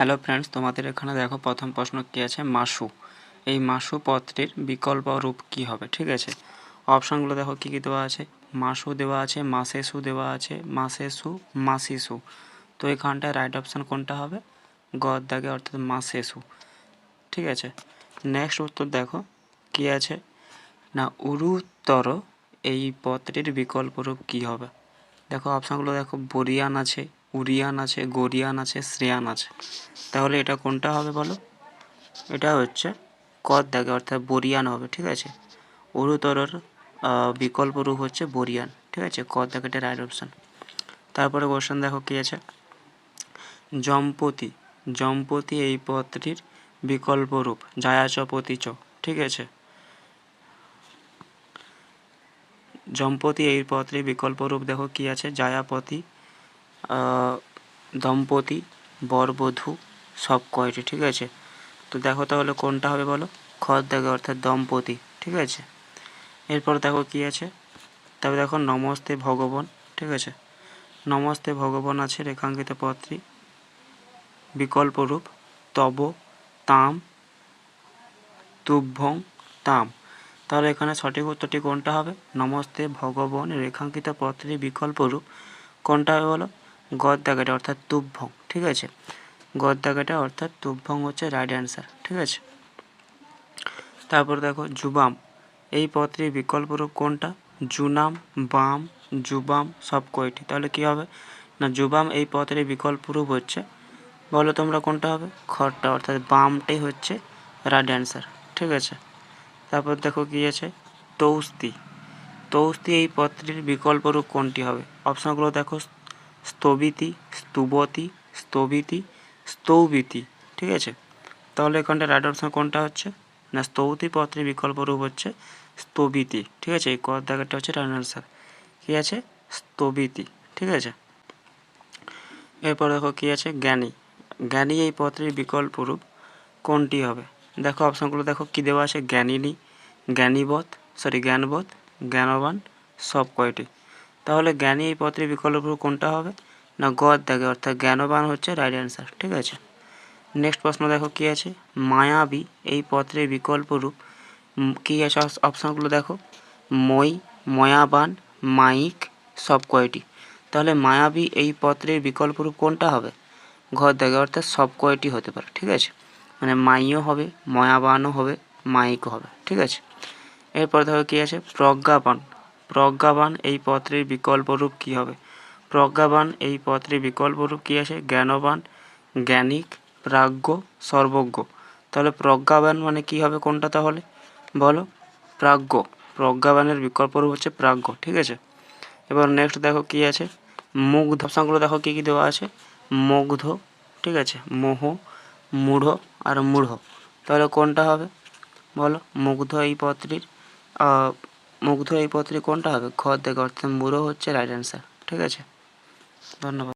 Hello friends তোমাদের এখানে দেখো প্রথম প্রশ্ন কী আছে? মাসু। এই মাসু পত্রের বিকল্প রূপ কী হবে? ঠিক আছে? অপশানগুলো দেখো কী কী দেওয়া আছে? মাসু দেওয়া আছে, মাসেসু দেওয়া আছে, মাসেসু, মাসিসু। তো এখানটায় রাইট অপশান কোনটা হবে? গদ দাগে, অর্থাৎ মাসেসু। ঠিক আছে? নেক্সট উত্তর দেখো কী আছে? না উরুতর এই পত্রের বিকল্প রূপ কী হবে? দেখো, অপশানগুলো দেখো, বরিয়ান আছে উরিয়ান আছে গরিয়ান আছে শ্রেয়ান আছে। তাহলে এটা কোনটা হবে বলো? এটা হচ্ছে কদ দাগে অর্থাৎ বরিয়ান হবে ঠিক আছে? আহ, বিকল্প রূপ হচ্ছে বরিয়ান ঠিক আছে? কদ দাগেটা রাইট অপশান তারপরে কোশ্চেন দেখো কী আছে? জম্পতি জম্পতি এই পদটির বিকল্প রূপ জায়াচ পতি চ ঠিক আছে? জম্পতি এই পত্রের বিকল্প রূপ দেখো কি আছে? জায়াপতি দম্পতি, বরবধূ, সব কয়টি, ঠিক আছে? তো দেখো তাহলে কোনটা হবে বলো? খদ দেখো, অর্থাৎ দম্পতি, ঠিক আছে? এরপর দেখো কি আছে? তবে দেখো নমস্তে ভগবান, ঠিক আছে? নমস্তে ভগবান আছে রেখাঙ্কিত পত্রী, বিকল্প রূপ, তব, তাম, তুভ্যং, তাম। তাহলে এখানে সঠিক উত্তরটি কোনটা হবে? নমস্তে ভগবান রেখাঙ্কিত পত্রের বিকল্প রূপ। কোনটা হবে বলো? গদ দাগাটা অর্থাৎ তুভ্যং, ঠিক আছে? গদ দাগাটা অর্থাৎ তুভ্যং হচ্ছে রাইট অ্যান্সার ঠিক আছে? তারপর দেখো জুবাম এই পত্রের বিকল্প রূপ কোনটা? জুনাম বাম জুবাম সব কয়টি। তাহলে কি হবে? না জুবাম এই পত্রের বিকল্প রূপ হচ্ছে, বলো তোমরা কোনটা হবে? খড়টা অর্থাৎ বামটাই হচ্ছে রাইট অ্যান্সার ঠিক আছে? তারপর দেখো কি আছে? তৌস্তি তৌস্তি এই পত্রের বিকল্প রূপ কোনটি হবে? অপশনগুলো দেখো স্থবিতি, স্তুবতি, স্থবিতি স্তৌবিতি ঠিক আছে? তাহলে এখানটা রাইট অপশন কোনটা হচ্ছে? না স্তৌতি পত্রের বিকল্প রূপ হচ্ছে স্থবিতি, ঠিক আছে? এই ক হচ্ছে রাইট অ্যান্সার কী আছে? স্থবিতি, ঠিক আছে? এরপর দেখো কী আছে? জ্ঞানী জ্ঞানী এই পত্রের বিকল্প রূপ কোনটি হবে? দেখো অপশনগুলো দেখো কী দেওয়া আছে? জ্ঞানিনী জ্ঞানীবোধ সরি জ্ঞানবোধ জ্ঞানবান সব কয়টি তাহলে জ্ঞানী এই পত্রের বিকল্প কোনটা হবে? না গদ দাগে, অর্থাৎ জ্ঞানবান হচ্ছে রাইট অ্যান্সার ঠিক আছে? নেক্সট প্রশ্ন দেখো কী আছে? মায়াবী এই পত্রের বিকল্প রূপ কী আছে? অপশনগুলো দেখো। মই, ময়াবান, মাইক, সব কয়টি। তাহলে মায়াবী এই পত্রের বিকল্প রূপ কোনটা হবে? ঘর দাগে, অর্থাৎ সব কয়টি হতে পারে, ঠিক আছে? মানে মাইও হবে, ময়াবানও হবে, মাইকও হবে, ঠিক আছে? এরপর দেখো কী আছে? প্রজ্ঞাবান প্রজ্ঞাবান এই পত্রের বিকল্প রূপ কী হবে? প্রজ্ঞাবান এই পত্রের বিকল্প রূপ কী আছে? জ্ঞানবান, জ্ঞানিক, প্রাজ্ঞ, সর্বজ্ঞ। তাহলে প্রজ্ঞাবান মানে কি হবে কোনটা তাহলে? বলো। প্রাজ্ঞ। প্রজ্ঞাবানের বিকল্প রূপ হচ্ছে প্রাজ্ঞ, ঠিক আছে? এবার নেক্সট দেখো কি আছে? মুগ্ধ অপশানগুলো দেখো কী কী দেওয়া আছে? মুগ্ধ, ঠিক আছে? মোহ, মূঢ় আর মূঢ়। তাহলে কোনটা হবে? বলো। মুগ্ধ এই পত্রীর মুগ্ধ এই পত্রে কোনটা হবে? খ দেখ অর্থাৎ মুরো হচ্ছে রাইট অ্যান্সার ঠিক আছে? ধন্যবাদ।